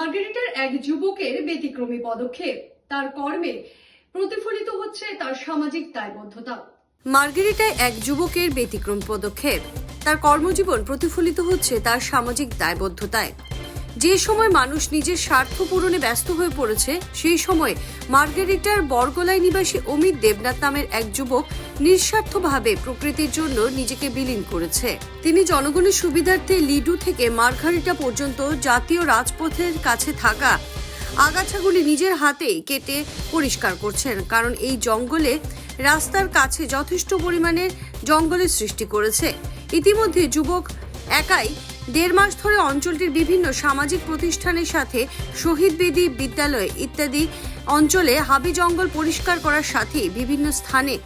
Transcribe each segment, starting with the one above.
মার্গারেটার এক যুবকের ব্যতিক্রমী পদক্ষেপ। তার কর্মে প্রতিফলিত হচ্ছে তার সামাজিক দায়বদ্ধতা। মার্গেরিটায় এক যুবকের ব্যতিক্রম পদক্ষেপ। তার কর্মজীবন প্রতিফলিত হচ্ছে তার সামাজিক দায়বদ্ধতায়। যে সময় মানুষ নিজের স্বার্থ পূরণে ব্যস্ত হয়ে পড়েছে, সেই সময় মার্গারিটার বরগোলাই নিবাসী অমিত দেবনাথ নামের এক যুবক নিঃস্বার্থভাবে প্রকৃতির জন্য নিজেকে বিলীন করেছে। তিনি জনগণের সুবিধার্থে লিডু থেকে মার্গারিটা পর্যন্ত জাতীয় রাজপথের কাছে থাকা আগাছাগুলি নিজের হাতেই কেটে পরিষ্কার করছেন, কারণ এই জঙ্গলে রাস্তার কাছে যথেষ্ট পরিমাণের জঙ্গলের সৃষ্টি করেছে। ইতিমধ্যে যুবক একাই দেড় মাস ধরে অঞ্চলটির বিভিন্ন সামাজিক প্রতিষ্ঠানের সাথে শহীদ বেদি বিদ্যালয় ইত্যাদি অঞ্চলে হাবি জঙ্গল পরিষ্কার করার সাথে বিভিন্ন স্থানে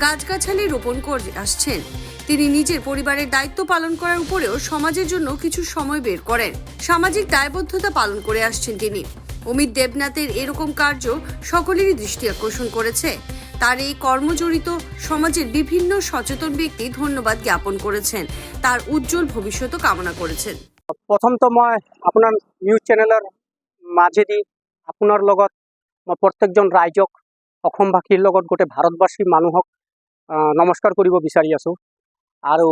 গাছগাছালি রোপণ করে আসছেন। তিনি নিজের পরিবারের দায়িত্ব পালন করার উপরেও সমাজের জন্য কিছু সময় বের করেন। সামাজিক দায়বদ্ধতা পালন করে আসছেন তিনি। অমিত দেবনাথের এরকম কার্য সকলেরই দৃষ্টি আকর্ষণ করেছে। তার এই কর্মজড়িত সমাজের বিভিন্ন সচেতন ব্যক্তি ধন্যবাদ জ্ঞাপন করেছেন। তার উজ্জ্বল ভবিষ্যৎ কামনা করেছেন। মই আপোনাৰ নিউজ চেনেলৰ মাজেদি আপোনাৰ লগত মই প্ৰত্যেকজন ৰাইজক অসমবাসীৰ লগত গোটেই ভাৰতবাসী মানুহক নমস্কাৰ কৰিব বিচাৰি আছোঁ। আৰু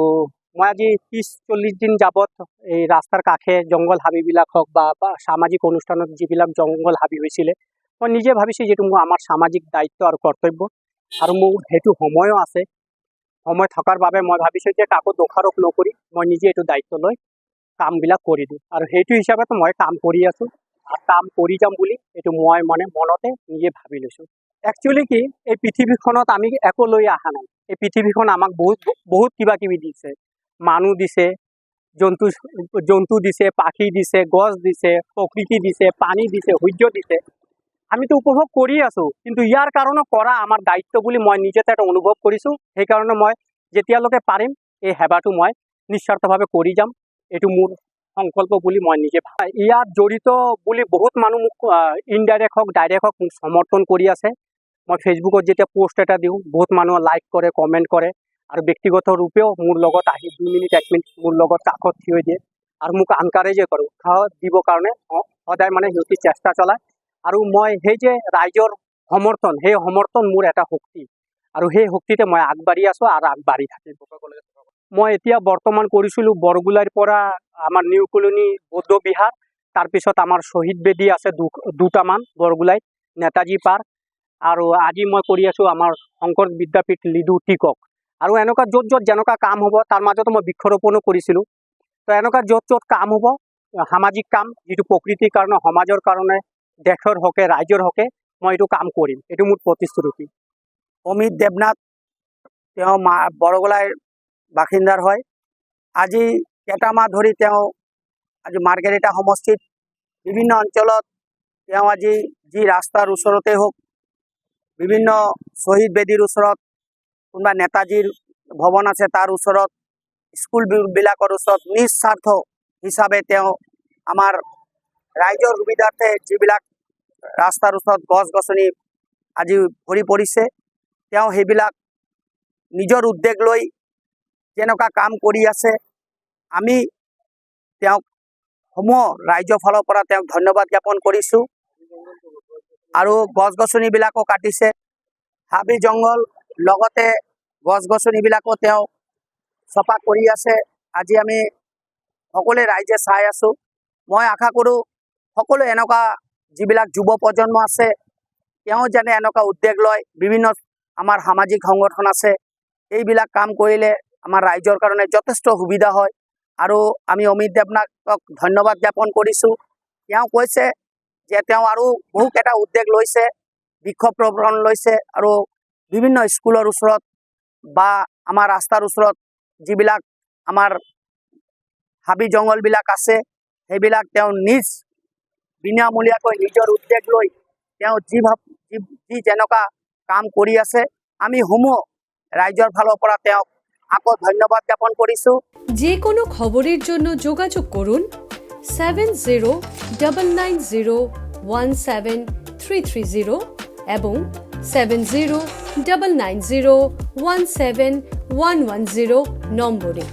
মই আজি ত্ৰিছ চল্লিছ দিন যাবত এই ৰাস্তাৰ কাষে জংঘল হাবিবিলাক হওক বা বা সামাজিক অনুষ্ঠানত যিবিলাক জংঘল হাবি হৈছিলে মই নিজে ভাবিছোঁ যিটো মোৰ আমাৰ সামাজিক দায়িত্ব আৰু কৰ্তব্য। আৰু মোৰ সেইটো সময়ো আছে। সময় থকাৰ বাবে মই ভাবিছোঁ যে কাকো দোষাৰোপ নকৰি মই নিজে এইটো দায়িত্ব লৈ কামবিলাক কৰি দিওঁ আৰু সেইটো হিচাপত মই কাম কৰি আছোঁ। আৰু কাম কৰি যাম বুলি এইটো মই মানে মনতে নিজে ভাবি লৈছোঁ। একচুৱেলি কি, এই পৃথিৱীখনত আমি একো লৈ অহা নাই। এই পৃথিৱীখন আমাক বহুত বহুত কিবা কিবি দিছে। মানুহ দিছে, জন্তু জন্তু দিছে, পাখি দিছে, গছ দিছে, প্ৰকৃতি দিছে, পানী দিছে, সূৰ্য দিছে। আমিতো উপভোগ কৰি আছোঁ, কিন্তু ইয়াৰ কাৰণে কৰা আমাৰ দায়িত্ব বুলি মই নিজে এটা অনুভৱ কৰিছোঁ সেইকাৰণে মই যেতিয়ালৈকে পাৰিম, এই সেৱাটো মই নিস্বাৰ্থভাৱে কৰি যাম। এইটো মোৰ সংকল্প বুলি মই নিজে ইয়াত জড়িত বুলি বহুত মানুহ মোক ইনডাইৰেক্ট হওক ডাইৰেক্ট হওক মোক সমৰ্থন কৰি আছে। মই ফেচবুকত যেতিয়া পোষ্ট এটা দিওঁ, বহুত মানুহে লাইক কৰে কমেণ্ট কৰে আৰু ব্যক্তিগত ৰূপেও মোৰ লগত আহি দুই মিনিট, এক মিনিট মোৰ লগত কাষত থিয় দিয়ে আৰু মোক আনকাৰেজে কৰোঁ। উৎসাহ দিবৰ কাৰণে সদায় মানে সিহঁতি চেষ্টা চলায়। আৰু মই সেই যে ৰাইজৰ সমৰ্থন সেই সমৰ্থন মোৰ এটা শক্তি। আৰু সেই শক্তিতে মই আগবাঢ়ি আছোঁ আৰু আগবাঢ়ি থাকিম। মই এতিয়া বৰ্তমান কৰিছিলোঁ বৰগোলাৰ পৰা আমাৰ নিউ কলনী বৌদ্ধ বিহাৰ। তাৰপিছত আমাৰ শ্বহীদ বেদী আছে দুটামান বৰগোলাইত নেতাজী পাৰ্ক আৰু আজি মই কৰি আছোঁ আমাৰ শংকৰ বিদ্যাপীঠ লিডু টিকক। আৰু এনেকুৱা য'ত য'ত যেনেকুৱা কাম হ'ব তাৰ মাজতো মই বৃক্ষৰোপণো কৰিছিলোঁ। তো এনেকুৱা য'ত য'ত কাম হ'ব সামাজিক কাম যিটো প্ৰকৃতিৰ কাৰণে সমাজৰ কাৰণে দেশৰ হকে ৰাইজৰ হকে মই এইটো কাম কৰিম। এইটো মোৰ প্ৰতিশ্ৰুতি। অমিত দেৱনাথ তেওঁ মা বৰগোলাইৰ বাসিন্দাৰ হয়। আজি কেইটামাহ ধৰি তেওঁ আজি মাৰ্গেৰিটা সমষ্টিত বিভিন্ন অঞ্চলত তেওঁ আজি যি ৰাস্তাৰ ওচৰতে হওক বিভিন্ন শ্বহীদ বেদীৰ ওচৰত কোনোবা নেতাজীৰ ভৱন আছে তাৰ ওচৰত স্কুল বি- বিলাকৰ ওচৰত নিস্বাৰ্থ হিচাপে তেওঁ আমাৰ ৰাইজৰ সুবিধাৰ্থে যিবিলাক ৰাস্তাৰ ওচৰত গছ গছনি আজি ভৰি পৰিছে। তেওঁ সেইবিলাক নিজৰ উদ্যোগ লৈ যেনেকুৱা কাম কৰি আছে আমি তেওঁক সমূহ ৰাইজৰ ফালৰ পৰা তেওঁক ধন্যবাদ জ্ঞাপন কৰিছোঁ। আৰু গছ গছনিবিলাকো কাটিছে। হাবি জংঘল লগতে গছ গছনিবিলাকো তেওঁ চফা কৰি আছে। আজি আমি সকলোৱে ৰাইজে চাই আছোঁ। মই আশা কৰোঁ সকলো এনেকুৱা যিবিলাক যুৱ প্ৰজন্ম আছে তেওঁ যেনে এনেকুৱা উদ্যোগ লয় বিভিন্ন আমাৰ সামাজিক সংগঠন আছে এইবিলাক কাম কৰিলে আমাৰ ৰাইজৰ কাৰণে যথেষ্ট সুবিধা হয়। আৰু আমি অমিত দেৱনাথক ধন্যবাদ জ্ঞাপন কৰিছোঁ। তেওঁ কৈছে যে তেওঁ আৰু বহুকেইটা উদ্যোগ লৈছে বৃক্ষৰোপণ লৈছে আৰু বিভিন্ন স্কুলৰ ওচৰত বা আমাৰ ৰাস্তাৰ ওচৰত যিবিলাক আমাৰ হাবি জংঘলবিলাক আছে সেইবিলাক তেওঁ নিজ বিনামূলীয়াকৈ নিজৰ উদ্যোগ লৈ তেওঁ যি যি যি যেনেকুৱা কাম কৰি আছে, আমি সমূহ ৰাইজৰ ফালৰ পৰা তেওঁক আকৌ ধন্যবাদ জ্ঞাপন কৰিছোঁ। যে কোনো খবরের জন্য যোগাযোগ করুন seven zero double nine zero one seven three three zero এবং seven zero double nine zero one seven one one zero নম্বরে।